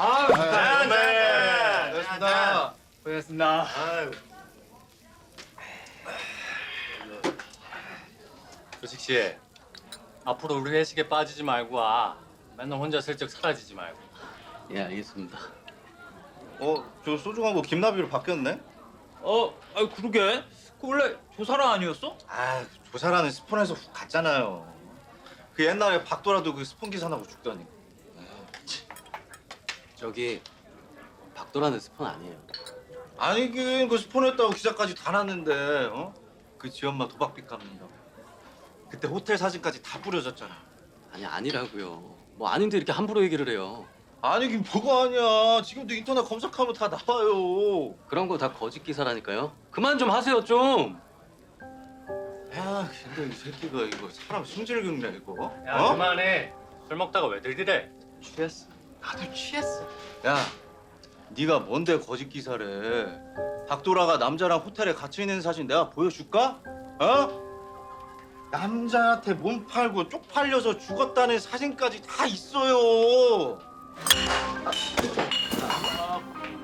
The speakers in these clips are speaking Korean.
아, 네, 네. 고맙습니다. 고맙습니다. 아유. 조식 씨, 앞으로 우리 회식에 빠지지 말고 와. 맨날 혼자 슬쩍 사라지지 말고. 예, 알겠습니다. 어, 저 소주 광고 김나비로 바뀌었네? 어, 아 그러게. 그 원래 조사라 아니었어? 아, 조사라는 스폰에서 훅 갔잖아요. 그 옛날에 박도라도 그 스폰 기사 나고 죽더니. 저기 박도라는 스폰 아니에요. 아니긴 그 스폰했다고 기사까지 다 났는데, 어? 그 지엄마 도박빚 갚는다고. 그때 호텔 사진까지 다 뿌려졌잖아. 아니 아니라고요. 뭐 아닌데 이렇게 함부로 얘기를 해요. 아니긴 뭐가 아니야. 지금도 인터넷 검색하면 다 나와요. 그런 거 다 거짓 기사라니까요. 그만 좀 하세요 좀. 야, 근데 이 새끼가 이거 사람 승질 긁네 이거. 야, 어? 그만해. 술 먹다가 왜 들기래? 취했어. 나도 취했어. 야, 네가 뭔데 거짓 기사래? 박도라가 남자랑 호텔에 같이 있는 사진 내가 보여줄까? 어? 남자한테 몸 팔고 쪽팔려서 죽었다는 사진까지 다 있어요.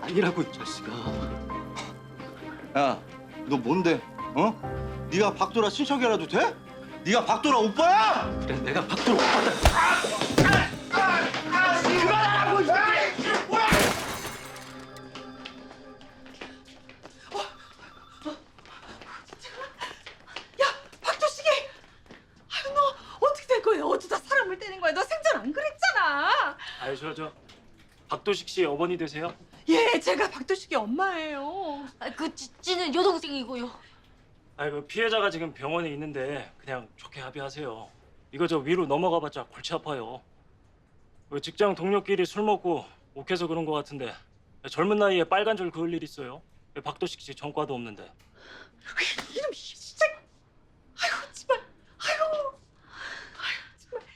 아니라고 이 자식아. 야, 너 뭔데? 어? 네가 박도라 친척이라도 돼? 네가 박도라 오빠야? 그래 내가 박도라 오빠다. 저 저 박도식 씨 어머니 되세요? 예, 제가 박도식이 엄마예요. 아, 그 찌, 찌는 여동생이고요. 아이고 피해자가 지금 병원에 있는데 그냥 좋게 합의하세요. 이거 저 위로 넘어가봤자 골치 아파요. 그 직장 동료끼리 술 먹고 욱해서 그런 것 같은데 젊은 나이에 빨간 줄 그을 일 있어요? 박도식 씨 전과도 없는데. 이름 진짜. 아유 정말. 아유. 아유 정말.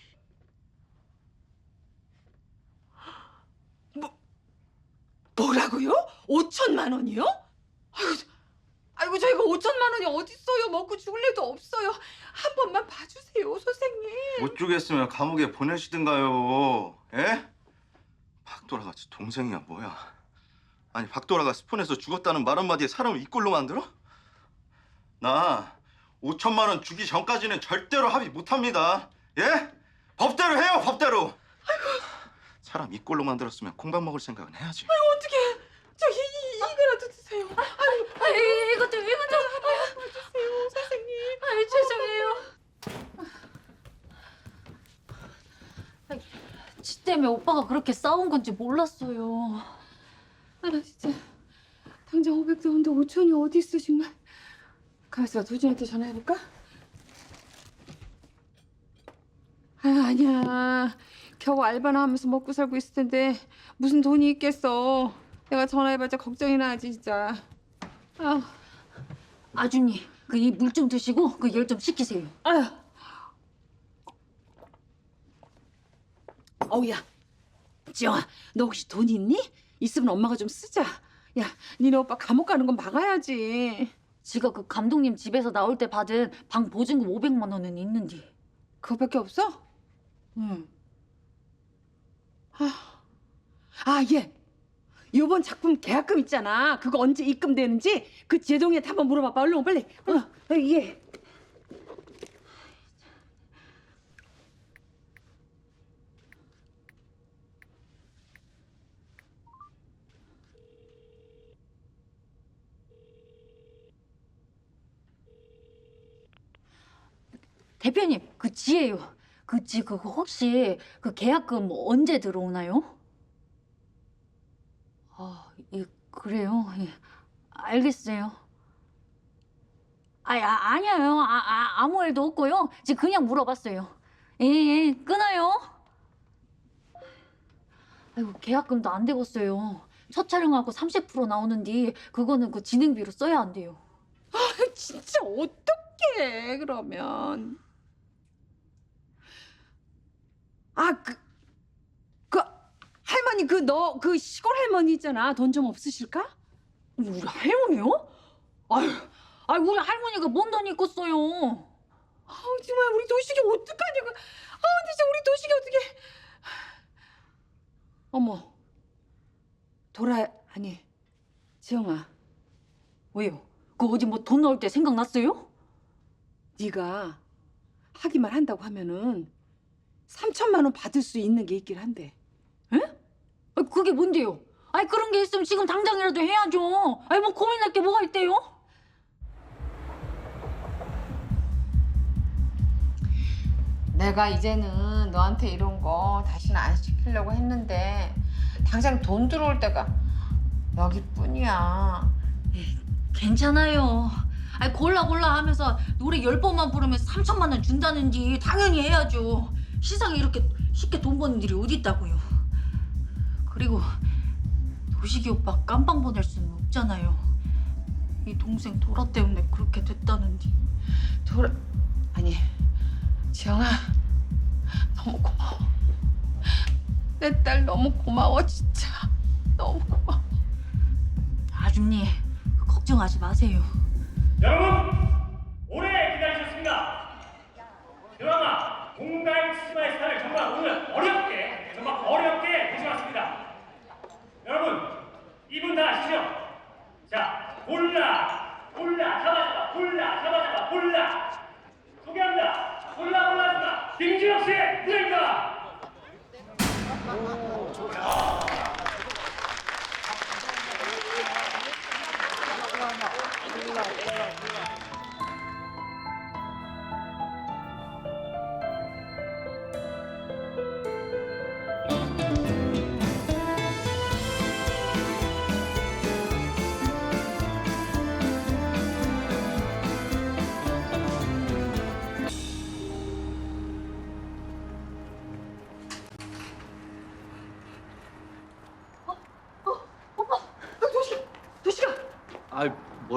뭐 뭐라고요? 5천만 원이요? 아유. 아이고 저희가 5천만 원이 어디 있어요? 먹고 죽을 일도 없어요. 한 번만 봐주세요, 선생님. 못 주겠으면 감옥에 보내시든가요. 예? 박도라가 지 동생이야 뭐야? 아니 박도라가 스폰에서 죽었다는 말 한마디에 사람을 이꼴로 만들어? 나 5천만 원 주기 전까지는 절대로 합의 못합니다. 예? 법대로 해요 법대로. 사람 이꼴로 만들었으면 콩밥 먹을 생각은 해야지. 어떻게? 저 이, 이, 이거라도 드세요. 아유, 아, 이- 이것 좀 이것 좀. 주세요, 선생님. 아, 죄송해요. 아, 지 때문에 오빠가 그렇게 싸운 건지 몰랐어요. 아, 나 진짜 당장 500도 온데 5천이 어디 있어 정말. 가만있어, 도진한테 전화해볼까? 아, 아니야. 겨우 알바나 하면서 먹고 살고 있을 텐데 무슨 돈이 있겠어. 내가 전화해봤자 걱정이나 하지 진짜. 아, 아주님, 그 이 물 좀 드시고 그 열 좀 식히세요. 아휴. 어우야, 지영아, 너 혹시 돈 있니? 있으면 엄마가 좀 쓰자. 야, 니네 오빠 감옥 가는 건 막아야지. 지가 그 감독님 집에서 나올 때 받은 방 보증금 500만 원은 있는데. 그거밖에 없어? 응. 아, 예. 요번 작품 계약금 있잖아. 그거 언제 입금되는지 그 제동이한테 한번 물어봐봐. 얼른 빨리. 얼른. 어, 예. 대표님, 그 지예요. 그지 그거 혹시 그 계약금 언제 들어오나요? 아, 예, 그래요. 예. 알겠어요. 아, 아 아니에요. 아, 아, 아무 일도 없고요. 지금 그냥 물어봤어요. 예, 예, 끊어요. 아이고, 계약금도 안 되겠어요. 첫 촬영하고 30% 나오는데 그거는 그 진행비로 써야 안 돼요. 진짜 어떡해, 그러면. 아, 그, 그, 할머니, 그, 너, 그 시골 할머니 있잖아. 돈 좀 없으실까? 우리 할머니요? 아유, 아유 우리 할머니가 뭔 돈이 있겠어요. 아우, 정말 우리 도식이 어떡하냐고. 아, 근데 진짜 우리 도식이 어떻게. 어머, 돌아 아니 지영아 왜요? 그 어디 뭐돈 나올 때 생각났어요? 네가 하기만 한다고 하면은 3천만 원 받을 수 있는 게 있긴 한데 아, 그게 뭔데요? 아이 그런 게 있으면 지금 당장이라도 해야죠. 아이 뭐 고민할 게 뭐가 있대요? 내가 이제는 너한테 이런 거 다시는 안 시키려고 했는데 당장 돈 들어올 때가 여기뿐이야. 괜찮아요. 아이 골라 골라 하면서 노래 열 번만 부르면 3천만 원 준다는지 당연히 해야죠. 시상에 이렇게 쉽게 돈 버는 일이 어디 있다고요. 그리고 도식이 오빠 깜빵 보낼 수는 없잖아요. 이 동생 도라 때문에 그렇게 됐다는지. 돌아 아니 지영아 너무 고마워. 내 딸 너무 고마워 진짜 너무 고마워. 아줌니 걱정하지 마세요. 여러분 오래 기다리셨습니다. 드라마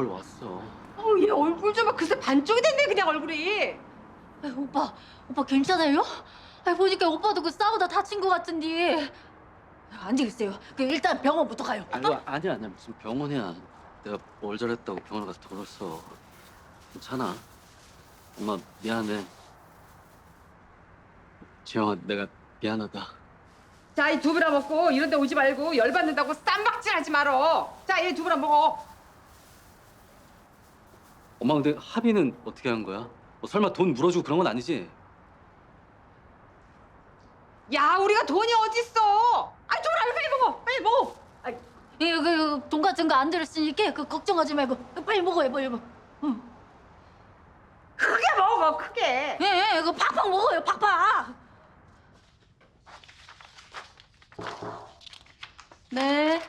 뭘 왔어? 어우 얘 얼굴 좀 봐. 글쎄 반쪽이 됐네 그냥 얼굴이. 아이, 오빠, 오빠 괜찮아요? 아이, 보니까 오빠도 그 싸우다 다친 것 같은데. 안 되겠어요. 그 일단 병원부터 가요. 아니 뭐, 아니야 아니야 무슨 병원이야. 내가 뭘 잘했다고 병원 가서 돌았어. 괜찮아. 엄마 미안해. 지영아 내가 미안하다. 자 이 두부나 먹고 이런 데 오지 말고 열받는다고 쌈박질하지 말어. 자이 두부나 먹어. 엄마 근데 합의는 어떻게 한 거야? 뭐 설마 돈 물어주고 그런 건 아니지? 야 우리가 돈이 어딨어? 아 두부나 빨리 먹어 빨리 먹어. 아이, 예, 그, 그, 돈 같은 거 안 들었으니까 그 걱정하지 말고 빨리 먹어요, 빨리 먹어. 응. 크게 먹어 크게. 예, 예, 그 팍팍 먹어요, 팍팍. 네.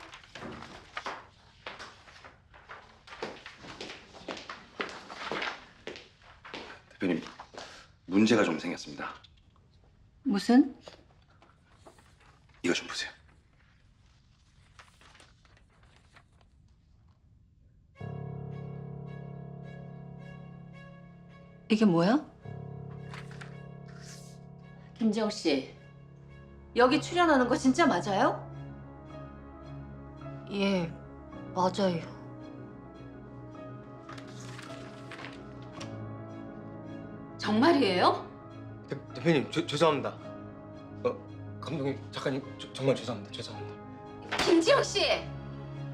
대표님 문제가 좀 생겼습니다. 무슨? 이거 좀 보세요. 이게 뭐야? 김지영 씨, 여기 출연하는 거 진짜 맞아요? 예, 맞아요. 정말이에요? 대, 대표님 죄, 죄송합니다. 어, 감독님 작가님 저- 정말 죄송합니다. 죄송합니다. 김지영 씨!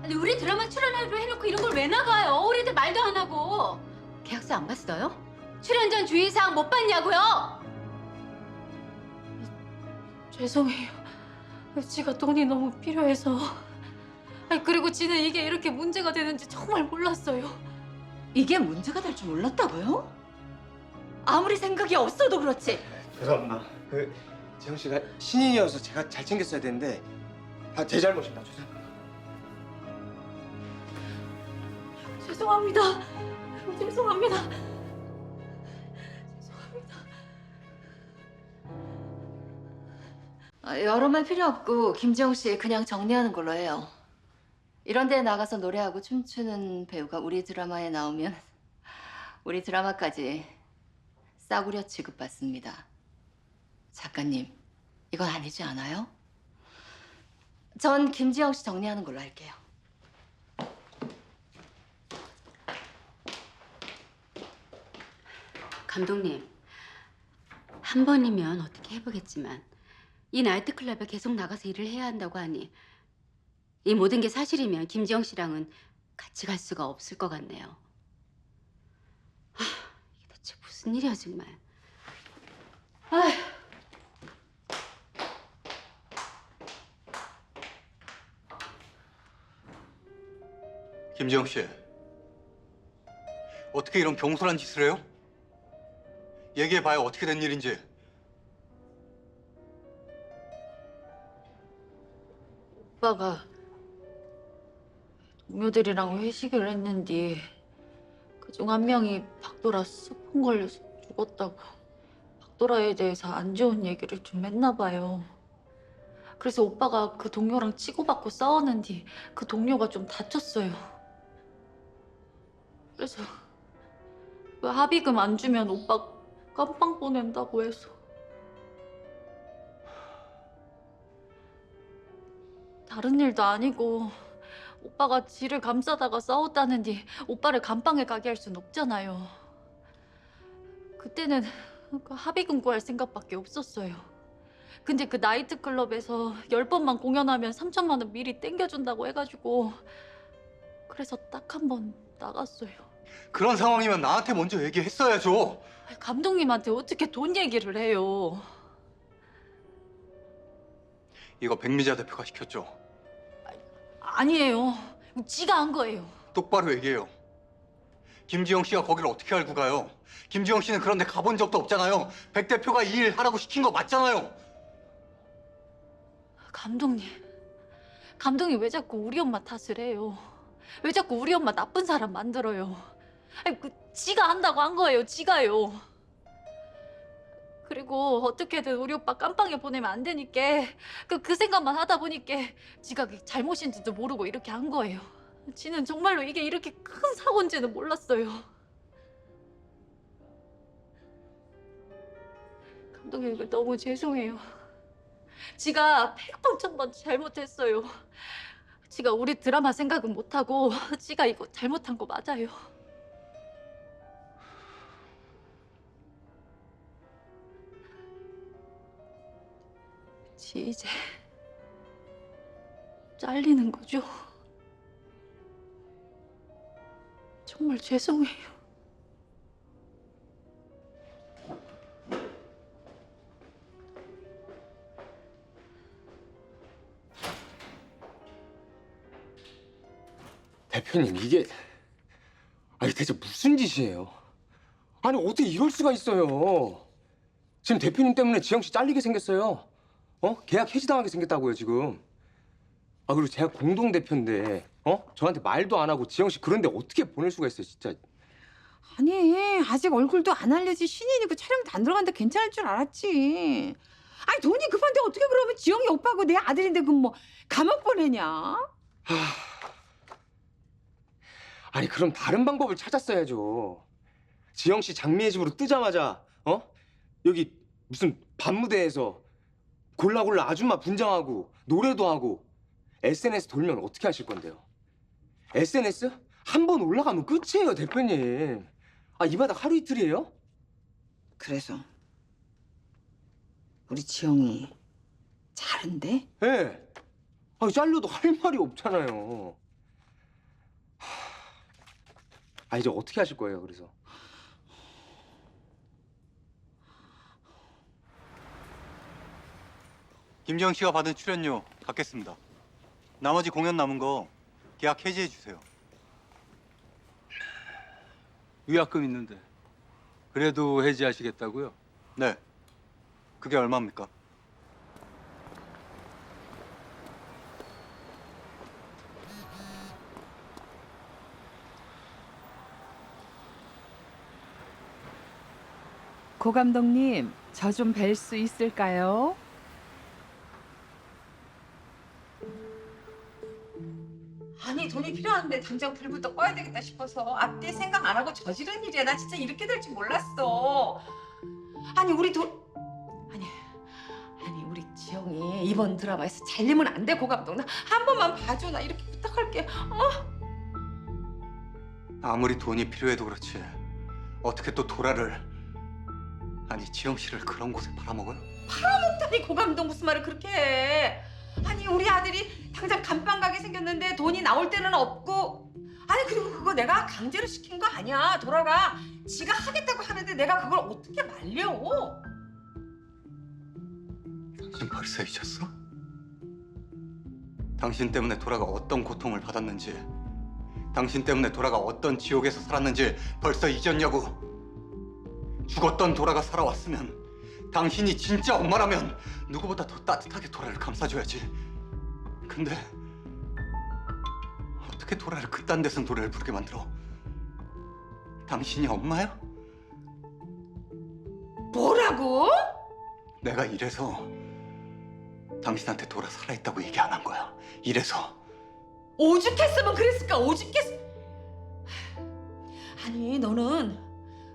아니 우리 드라마 출연하기로 해놓고 이런 걸 왜 나가요? 우리들 말도 안 하고. 계약서 안 봤어요? 출연 전 주의사항 못 봤냐고요? 죄송해요. 지가 돈이 너무 필요해서. 아니, 그리고 지는 이게 이렇게 문제가 되는지 정말 몰랐어요. 이게 문제가 될 줄 몰랐다고요? 아무리 생각이 없어도 그렇지. 죄송합니다. 그 지영 씨가 신인이어서 제가 잘 챙겼어야 되는데 다 제 잘못입니다. 죄송합니다. 죄송합니다. 죄송합니다. 죄송합니다. 아, 여러 말 필요 없고 김지영 씨 그냥 정리하는 걸로 해요. 이런 데 나가서 노래하고 춤추는 배우가 우리 드라마에 나오면 우리 드라마까지 싸구려 취급받습니다. 작가님, 이건 아니지 않아요? 전 김지영 씨 정리하는 걸로 할게요. 감독님, 한 번이면 어떻게 해보겠지만 이 나이트클럽에 계속 나가서 일을 해야 한다고 하니 이 모든 게 사실이면 김지영 씨랑은 같이 갈 수가 없을 것 같네요. 무슨 일이야 정말. 아휴. 김지영 씨, 어떻게 이런 경솔한 짓을 해요? 얘기해봐요, 어떻게 된 일인지. 오빠가 동료들이랑 회식을 했는데 그중 한 명이 박도라 스폰 걸려서 죽었다고 박도라에 대해서 안 좋은 얘기를 좀 했나 봐요. 그래서 오빠가 그 동료랑 치고받고 싸웠는 뒤 그 동료가 좀 다쳤어요. 그래서 그 합의금 안 주면 오빠 깜빵 보낸다고 해서 다른 일도 아니고 오빠가 지를 감싸다가 싸웠다는데 오빠를 감방에 가게 할 순 없잖아요. 그때는 그 합의금 구할 생각밖에 없었어요. 근데 그 나이트클럽에서 열 번만 공연하면 3천만 원 미리 땡겨준다고 해가지고 그래서 딱 한 번 나갔어요. 그런 상황이면 나한테 먼저 얘기했어야죠. 감독님한테 어떻게 돈 얘기를 해요? 이거 백미자 대표가 시켰죠. 아니에요. 지가 한 거예요. 똑바로 얘기해요. 김지영 씨가 거기를 어떻게 알고 가요? 김지영 씨는 그런 데 가본 적도 없잖아요. 백 대표가 이 일 하라고 시킨 거 맞잖아요. 감독님, 감독님 왜 자꾸 우리 엄마 탓을 해요? 왜 자꾸 우리 엄마 나쁜 사람 만들어요? 아니, 그 지가 한다고 한 거예요, 지가요. 그리고 어떻게든 우리 오빠 깜빵에 보내면 안 되니까 그, 그 생각만 하다 보니까 지가 잘못인지도 모르고 이렇게 한 거예요. 지는 정말로 이게 이렇게 큰 사고인지는 몰랐어요. 감독님 이거 너무 죄송해요. 지가 백번천번 잘못했어요. 지가 우리 드라마 생각은 못하고 지가 이거 잘못한 거 맞아요. 지 이제 잘리는 거죠? 정말 죄송해요. 대표님 이게 아니 대체 무슨 짓이에요? 아니 어떻게 이럴 수가 있어요? 지금 대표님 때문에 지영 씨 잘리게 생겼어요. 어? 계약 해지당하게 생겼다고요 지금. 아 그리고 제가 공동 대표인데 어? 저한테 말도 안 하고 지영 씨 그런데 어떻게 보낼 수가 있어요 진짜. 아니 아직 얼굴도 안 알려진 신인이고 촬영도 안 들어간데 괜찮을 줄 알았지. 아니 돈이 급한데 어떻게 그러면 지영이 오빠고 내 아들인데 그럼 뭐 감옥 보내냐? 아니 그럼 다른 방법을 찾았어야죠. 지영 씨 장미의 집으로 뜨자마자 어 여기 무슨 밤무대에서 골라골라 아줌마 분장하고 노래도 하고 SNS 돌면 어떻게 하실 건데요? SNS 한 번 올라가면 끝이에요 대표님. 아 이 바닥 하루 이틀이에요? 그래서 우리 지영이 잘한대? 예. 네. 아 잘려도 할 말이 없잖아요. 아 이제 어떻게 하실 거예요 그래서? 김지영 씨가 받은 출연료 갚겠습니다. 나머지 공연 남은 거 계약 해지해 주세요. 위약금 있는데 그래도 해지하시겠다고요? 네. 그게 얼마입니까? 고 감독님, 저 좀 뵐 수 있을까요? 돈이 필요한데 당장 불부터 꺼야 되겠다 싶어서 앞뒤 생각 안 하고 저지른 일이야. 나 진짜 이렇게 될 줄 몰랐어. 아니 우리 돈 아니 아니 우리 지영이 이번 드라마에서 잘리면 안 돼 고 감독 나 한 번만 봐줘 나 이렇게 부탁할게. 어? 아무리 돈이 필요해도 그렇지. 어떻게 또 도라를 아니 지영 씨를 그런 곳에 팔아먹어요? 아니 고 감독 무슨 말을 그렇게 해? 아니 우리 아들이 당장 감방 가게 생겼는데. 돈이 나올 때는 없고 아니 그리고 그거 내가 강제로 시킨 거 아니야 돌아가 지가 하겠다고 하는데 내가 그걸 어떻게 말려 당신 벌써 잊었어? 당신 때문에 돌아가 어떤 고통을 받았는지, 당신 때문에 돌아가 어떤 지옥에서 살았는지 벌써 잊었냐고. 죽었던 돌아가 살아왔으면 당신이 진짜 엄마라면 누구보다 더 따뜻하게 돌아를 감싸줘야지. 근데 어떻게 돌아를 그딴 데서 노래를 부르게 만들어? 당신이 엄마야? 뭐라고? 내가 이래서 당신한테 돌아 살아있다고 얘기 안 한 거야. 이래서 오죽했으면 그랬을까 오죽했 아니 너는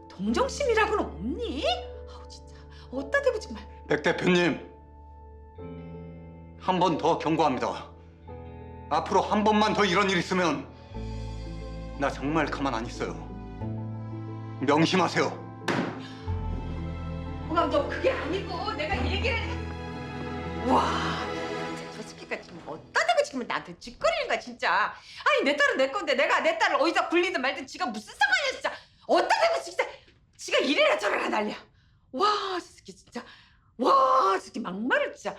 동정심이라고는 없니? 어따 대고 정말 백 대표님 한 번 더 경고합니다. 앞으로 한 번만 더 이런 일 있으면 나 정말 가만 안 있어요. 명심하세요. 호감 너 그게 아니고 내가 얘기를 와, 저 새끼가 지금 어따 대고 지금 나한테 짓거리는가 진짜. 아니 내 딸은 내 건데 내가 내 딸을 어디다 굴리든 말든 지가 무슨 상관이야 진짜. 어따 대고 진짜 지가 이래라 저래라 난리야. 와, 저 새끼 진짜. 와, 저 새끼 막말을 진짜.